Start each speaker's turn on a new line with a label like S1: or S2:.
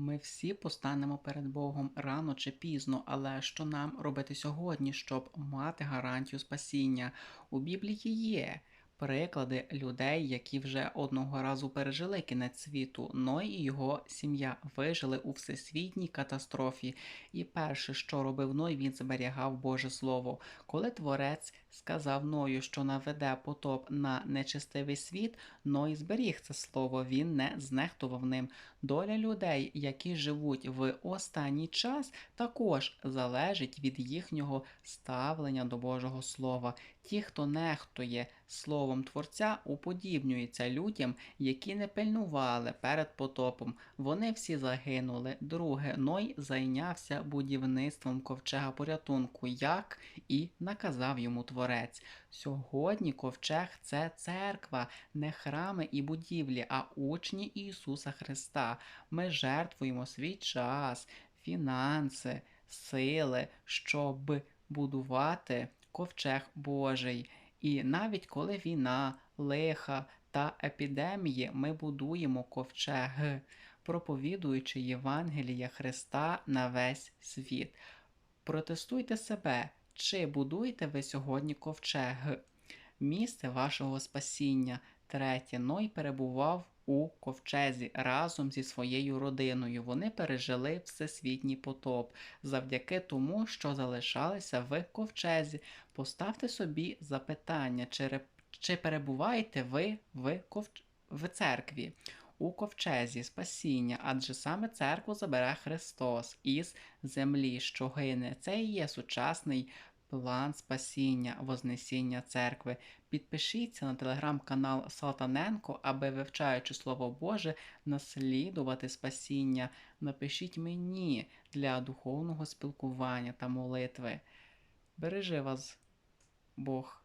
S1: Ми всі постанемо перед Богом рано чи пізно, але що нам робити сьогодні, щоб мати гарантію спасіння? У Біблії є приклади людей, які вже одного разу пережили кінець світу. Ной і його сім'я вижили у всесвітній катастрофі. І перше, що робив Ной, він зберігав Боже Слово. Коли Творець сказав Ною, що наведе потоп на нечистивий світ, Ной зберіг це слово, він не знехтував ним. Доля людей, які живуть в останній час, також залежить від їхнього ставлення до Божого Слова. Ті, хто нехтує словом Творця, уподібнюються людям, які не пильнували перед потопом. Вони всі загинули. Друге, Ной зайнявся будівництвом ковчега порятунку, як і наказав йому Творець. Сьогодні ковчег це церква, не храми і будівлі, а учні Ісуса Христа. Ми жертвуємо свій час, фінанси, сили, щоб будувати ковчег Божий. І навіть коли війна, лиха та епідемії, ми будуємо ковчег, проповідуючи Євангелія Христа на весь світ. Протестуйте себе, чи будуєте ви сьогодні ковчег, місце вашого спасіння. Третє, Ной перебував у ковчезі разом зі своєю родиною. Вони пережили всесвітній потоп завдяки тому, що залишалися в ковчезі. Поставте собі запитання, чи, чи перебуваєте ви в, ковч... в церкві? У ковчезі спасіння, адже саме церкву забере Христос із землі, що гине. Це і є сучасний план спасіння, Вознесіння церкви. Підпишіться на телеграм-канал Салтаненко, аби, вивчаючи Слово Боже, наслідувати спасіння. Напишіть мені для духовного спілкування та молитви. Бережи вас, Бог.